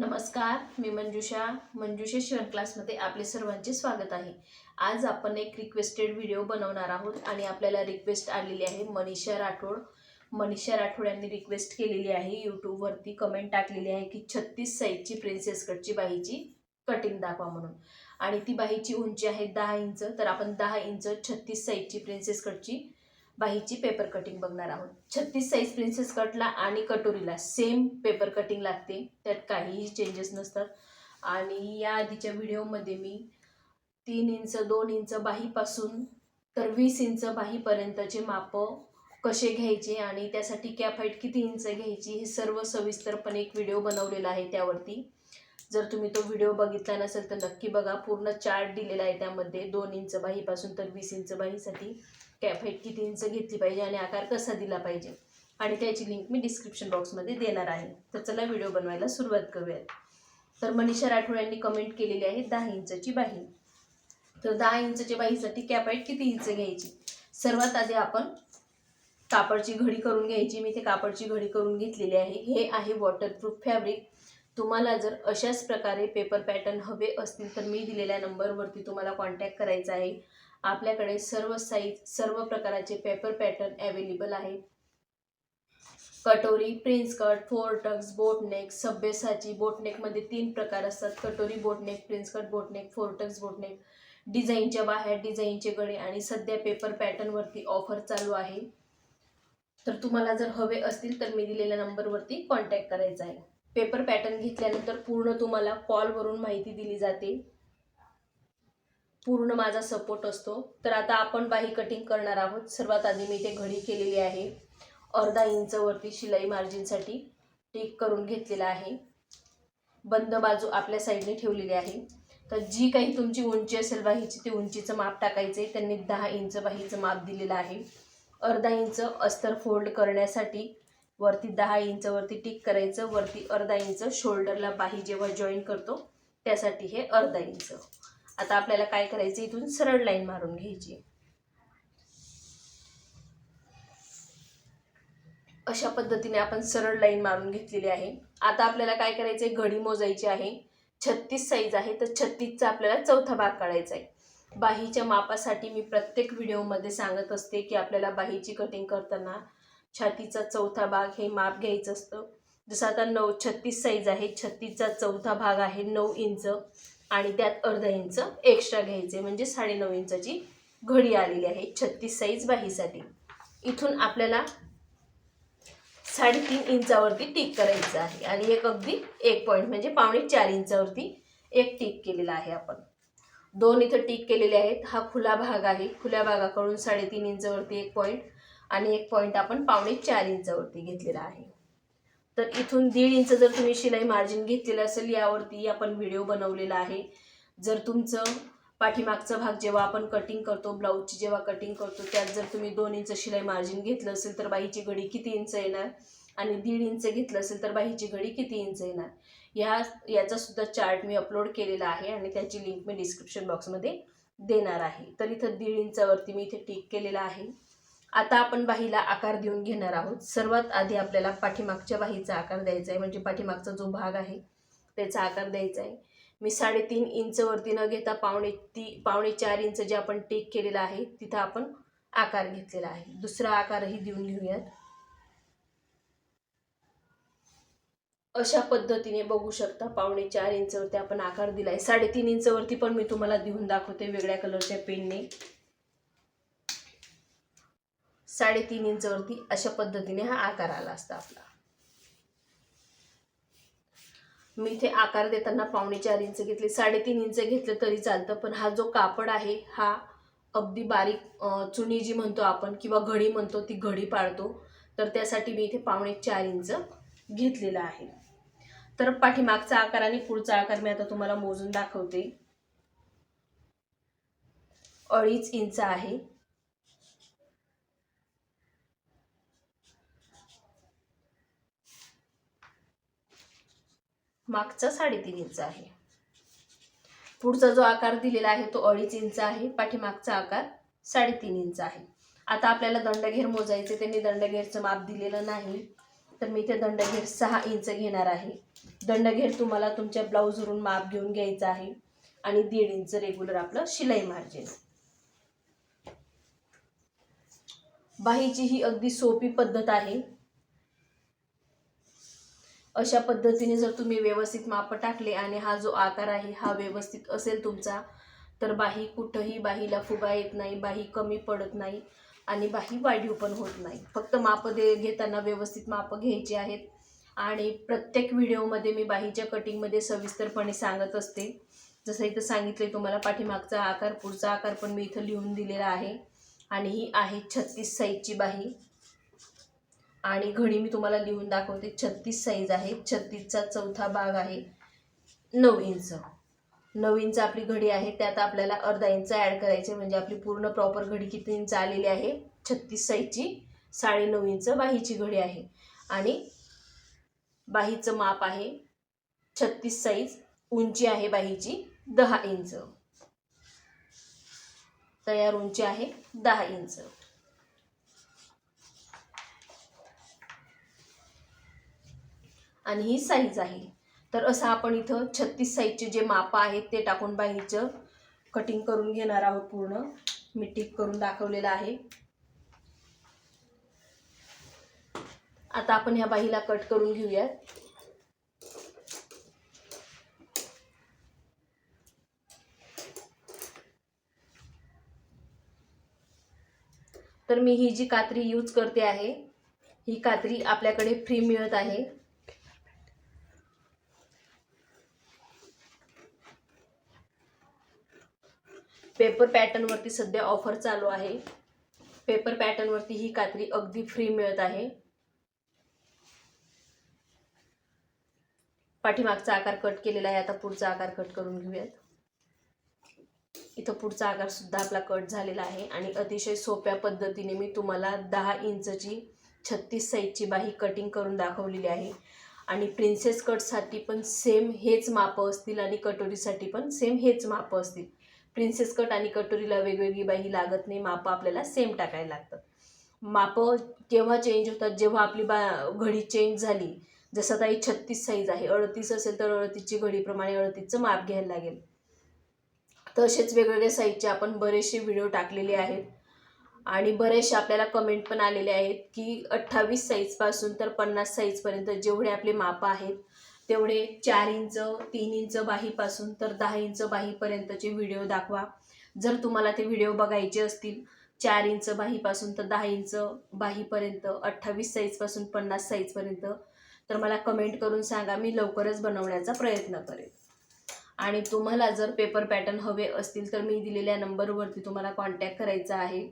नमस्कार मी मंजुषा. मंजुषा शिवण क्लासमध्ये आपले सर्वांचे स्वागत आहे. आज आपण एक रिक्वेस्टेड व्हिडिओ बनवणार आहोत आणि आपल्याला रिक्वेस्ट आलेली आहे मनीषा राठोड. मनीषा राठोड यांनी रिक्वेस्ट केलेली आहे यूट्यूबवरती कमेंट टाकलेली आहे की छत्तीस साईजची प्रिन्सेस कटची बाहीची कटिंग दाखवा म्हणून. आणि ती बाहीची उंची आहे दहा इंच. तर आपण दहा इंच छत्तीस साईजची प्रिन्सेस कटची बाहीची पेपर कटिंग बघणार आहोत. छत्तीस साईज प्रिन्सेस कटला आणि कटोरीला सेम पेपर कटिंग लागते. त्यात काहीही चेंजेस नसतात. आणि या आधीच्या व्हिडिओमध्ये मी तीन इंच दोन इंच बाहीपासून तर वीस इंच बाहीपर्यंतचे मापं कसे घ्यायचे आणि त्यासाठी कॅप हाईट किती इंच घ्यायची हे सर्व सविस्तरपणे एक व्हिडिओ बनवलेला आहे त्यावरती. जर तुम्ही तो व्हिडिओ बघितला नसेल तर नक्की बघा. पूर्ण चार्ट दिलेला आहे त्यामध्ये दोन इंच बाहीपासून तर वीस इंच बाहीसाठी. कॅप हाईट किती इंच घेतली पाहिजे आणि आकार कसा दिला पाहिजे. आणि त्याची लिंक मी डिस्क्रिप्शन बॉक्समध्ये देणार आहे. तर चला व्हिडिओ बनवायला सुरुवात करूयात. तर मनीषा राठोड यांनी कमेंट केलेली आहे दहा इंचची बाही. तर दहा इंचच्या बाहीसाठी कॅप हाईट किती इंच घ्यायची? सर्वात आधी आपण कापडची घडी करून घ्यायची. मी ते कापडची घडी करून घेतलेली आहे. हे आहे वॉटरप्रूफ फॅब्रिक तुम्हाला जर अशाच प्रकारे पेपर पॅटर्न हवे असतील तर मी दिलेल्या नंबरवरती तुम्हाला कॉन्टॅक्ट करायचा आहे. आपल्याकडे सर्व साईज सर्व प्रकाराचे पेपर पॅटर्न अवेलेबल आहेत. कटोरी prince cut four tucks boat neck सभ्यसाची बोटनेकमध्ये तीन प्रकार असतात. कटोरी boat neck prince cut boat neck four tucks boat neck डिझाईनच्या बाहेर डिझाईनचे गळे आणि सध्या पेपर पॅटर्नवरती ऑफर चालू आहे. तर तुम्हाला जर हवे असतील तर मी दिलेल्या नंबरवरती कॉन्टॅक्ट करायचा आहे. पेपर पॅटर्न घेतल्यानंतर पूर्ण तुम्हाला कॉलवरून माहिती दिली जाते. पूर्ण माझा सपोर्ट असतो. तर आता आपण बाही कटिंग करणार आहोत. सर्वात आधी मी इथे घडी केलेली आहे. अर्धा इंचवरती शिलाई मार्जिनसाठी टेक करून घेतलेला आहे. बंद बाजू आपल्या साईडने ठेवलेली आहे. तर जी काही तुमची उंची असेल बाहीची ती उंचीचं माप टाकायचं. आहे त्यांनी दहा इंच बाहीचं माप दिलेलं आहे. अर्धा इंच अस्तर फोल्ड करण्यासाठी वरती दहा इंचवरती टिक करायचं वरती अर्धा इंच शोल्डरला बाही जेव्हा जॉईन करतो त्यासाठी हे अर्धा इंच. आता आपल्याला काय करायचं इथून सरळ लाईन मारून घ्यायची. अशा पद्धतीने आपण सरळ लाईन मारून घेतलेली आहे. आता आपल्याला काय करायचं आहे घडी मोजायची आहे. छत्तीस साईज आहे तर छत्तीसचा आपल्याला चौथा भाग काढायचा आहे. बाहीच्या मापासाठी मी प्रत्येक व्हिडिओमध्ये सांगत असते की आपल्याला बाहीची कटिंग करताना छातीचा चौथा भाग हे माप घ्यायचं असतं. जसं आता नऊ छत्तीस साईज आहे छत्तीसचा चौथा भाग आहे नऊ इंच आणि त्यात अर्धा इंच एक्स्ट्रा घ्यायचे. म्हणजे साडेनऊ इंचाची घडी आलेली आहे छत्तीस साईज बाहीसाठी. इथून आपल्याला साडेतीन इंचावरती टिक करायचं आहे. आणि एक अगदी एक पॉईंट म्हणजे पावणे चार इंचावरती एक टिक केलेला आहे आपण. दोन इथं टिक केलेले आहेत. हा खुला भाग आहे. खुल्या भागाकडून साडेतीन इंचावरती एक पॉईंट आणि एक पॉईंट आपण पावणे चार इंचावरती घेतलेला आहे. तर इथून दीड इंच जर तुम्ही शिलाई मार्जिन घेतलेलं असेल यावरती आपण व्हिडिओ बनवलेला आहे. जर तुमचं पाठीमागचा भाग जेव्हा आपण कटिंग करतो ब्लाऊजची जेव्हा कटिंग करतो त्यात जर तुम्ही दोन इंच शिलाई मार्जिन घेतलं असेल तर बाईची घडी किती इंच येणार? आणि दीड इंच घेतलं असेल तर बाईची घडी किती इंच येणार? ह्या याचासुद्धा चार्ट मी अपलोड केलेला आहे आणि त्याची लिंक मी डिस्क्रिप्शन बॉक्समध्ये देणार आहे. तर इथं दीड इंचावरती मी इथे टिक केलेला आहे. आता आपण बाहीला आकार देऊन घेणार आहोत. सर्वात आधी आपल्याला पाठीमागच्या बाहीचा आकार द्यायचा आहे म्हणजे पाठीमागचा जो भाग आहे त्याचा आकार द्यायचा आहे. मी साडेतीन इंचवरती न घेता पावणे ती पावणे चार इंच जे आपण टेक केलेला आहे तिथं आपण आकार घेतलेला आहे. दुसरा आकारही देऊन घेऊयात. अशा पद्धतीने बघू शकता पावणे चार इंचवरती आपण आकार दिला आहे साडेतीन इंचवरती पण मी तुम्हाला देऊन दाखवते वेगळ्या कलरच्या पेनने साडेतीन इंचवरती अशा पद्धतीने हा आकार आला असता आपला. मी इथे आकार देताना पावणे चार इंच घेतले साडेतीन इंच घेतलं तरी चालतं पण हा जो कापड आहे हा अगदी बारीक चुनी जी म्हणतो आपण किंवा घडी म्हणतो ती घडी पाळतो तर त्यासाठी मी इथे पावणे चार इंच घेतलेला आहे. तर पाठीमागचा आकार आणि पुढचा आकार मी आता तुम्हाला मोजून दाखवते. अडीच इंच आहे. मागचा साडेतीन इंच आहे. पुढचा जो आकार दिलेला आहे तो अडीच इंच आहे. पाठीमागचा आकार साडेतीन इंच आहे. आता आपल्याला दंडघेर मोजायचे त्यांनी दंडघेरचं माप दिलेलं नाही. तर मी इथे दंडघेर सहा इंच घेणार आहे. दंडघेर तुम्हाला तुमच्या ब्लाऊजवरून माप घेऊन घ्यायचं आहे आणि दीड इंच रेग्युलर आपलं शिलाई मार्जिन. बाहीची ही अगदी सोपी पद्धत आहे. अशा पद्धतीने जर तुम्ही व्यवस्थित माप टाकले आणि हा जो आकार आहे हा व्यवस्थित असेल तुमचा तर बाही कुठंही बाहीला फुगा येत नाही बाही कमी पडत नाही आणि बाही वाढीव पण होत नाही. फक्त माप दे घेताना व्यवस्थित माप घ्यायची आहेत. आणि प्रत्येक व्हिडिओमध्ये मी बाहीच्या कटिंगमध्ये सविस्तरपणे सांगत असते. जसं इथं सांगितले तुम्हाला पाठीमागचा आकार पुढचा आकार पण मी इथं लिहून दिलेला आहे. आणि ही आहे छत्तीस साईजची बाही. आणि घडी मी तुम्हाला लिहून दाखवते. छत्तीस साईज आहे. छत्तीसचा चौथा भाग आहे. नऊ इंच नऊ इंच आपली घडी आहे. त्यात आपल्याला अर्धा इंच ॲड करायचे. म्हणजे आपली पूर्ण प्रॉपर घडी किती इंच आलेली आहे? छत्तीस साईजची साडेनऊ इंच बाहीची घडी आहे. आणि बाहीचं माप आहे. छत्तीस साईज उंची आहे बाहीची. दहा इंच तयार उंची आहे दहा इंच आणि ही साईज आहे. तर असं आपण इथं छत्तीस साईजचे जे मापं आहेत ते टाकून बाईचं कटिंग करून घेणार आहोत पूर्ण. मी टिक करून दाखवलेलं आहे. आता आपण ह्या बाहीला कट करून घेऊयात. तर मी ही जी कात्री यूज करते आहे ही कात्री आपल्याकडे फ्री मिळत आहे. पेपर पॅटर्नवरती सध्या ऑफर चालू आहे. पेपर पॅटर्नवरती ही कात्री अगदी फ्री मिळत आहे. पाठीमागचा आकार कट केलेला आहे. आता पुढचा आकार कट करून घेऊयात. इथं पुढचा आकार सुद्धा आपला कट झालेला आहे. आणि अतिशय सोप्या पद्धतीने मी तुम्हाला दहा इंचची छत्तीस साईजची बाही कटिंग करून दाखवलेली आहे. आणि प्रिन्सेस कटसाठी पण सेम हेच मापं असतील आणि कटोरीसाठी पण सेम हेच मापं असतील. प्रिन्सेस कट आणि कटोरीला वेगवेगळी बाही लागत नाही मापं आपल्याला सेम टाकायला लागतात. मापं केव्हा चेंज होतात जेव्हा आपली बा घडी चेंज झाली जसं आता ही छत्तीस साईज आहे अडतीस असेल तर अडतीसची घडीप्रमाणे अडतीसचं माप घ्यायला लागेल. तसेच वेगवेगळ्या साईजचे आपण बरेचसे व्हिडिओ टाकलेले आहेत. आणि बरेचसे आपल्याला कमेंट पण आलेले आहेत की अठ्ठावीस साईजपासून तर पन्नास साईजपर्यंत जेवढे आपले मापं आहेत तेवढे चार इंच तीन इंच बाहीपासून तर दहा इंच बाहीपर्यंतचे व्हिडिओ दाखवा. जर तुम्हाला ते व्हिडिओ बघायचे असतील चार इंच बाहीपासून तर दहा इंच बाहीपर्यंत अठ्ठावीस साईजपासून पन्नास साईजपर्यंत तर मला कमेंट करून सांगा मी लवकरच बनवण्याचा प्रयत्न करेन. आणि तुम्हाला जर पेपर पॅटर्न हवे असतील तर मी दिलेल्या नंबरवरती तुम्हाला कॉन्टॅक्ट करायचा आहे.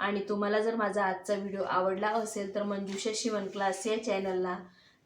आणि तुम्हाला जर माझा आजचा व्हिडिओ आवडला असेल तर मंजुषा शिवण क्लास या चॅनलला